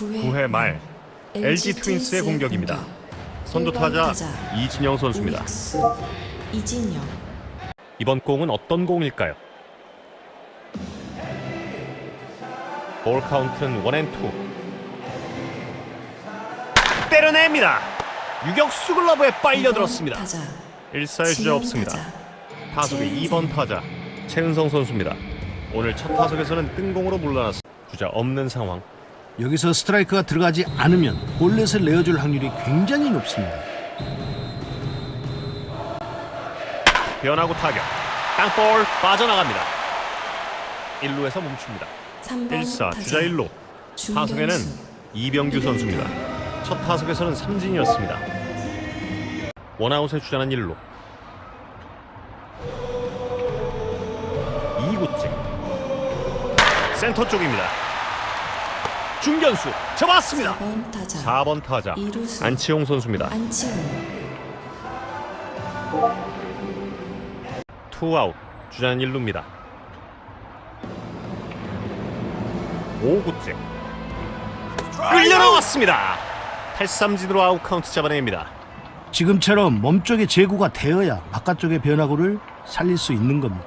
9회 말 LG 트윈스의 공격입니다. 선두 타자 이진영 선수입니다. 우익수 이진영 이번 공은 어떤 공일까요? 볼 카운트는 원앤투 때려냅니다. 유격수 글러브에 빨려들었습니다. 타자 1사의 주자 없습니다. 타석의 최은성. 2번 타자 최은성 선수입니다. 오늘 첫 타석에서는 뜬공으로 물러났습니다. 주자 없는 상황. 여기서 스트라이크가 들어가지 않으면 볼넷을 내어줄 확률이 굉장히 높습니다. 변하고 타격. 땅볼 빠져나갑니다. 1루에서 멈춥니다. 3번 1사 타자 주자 1루. 타석에는. 이병규 선수입니다. 첫 타석에서는 삼진이었습니다. 원아웃의 주자는 1루. 2구째. 센터 쪽입니다. 중견수 잡았습니다. 4번 타자 4번 타자 이루수. 안치홍 선수입니다. 안치훈 투아웃 주자는 1루입니다. 5구째 끌려 나왔습니다. 탈삼진으로 아웃 카운트 잡아냅니다. 지금처럼 몸쪽에 제구가 되어야 바깥쪽의 변화구를 살릴 수 있는 겁니다.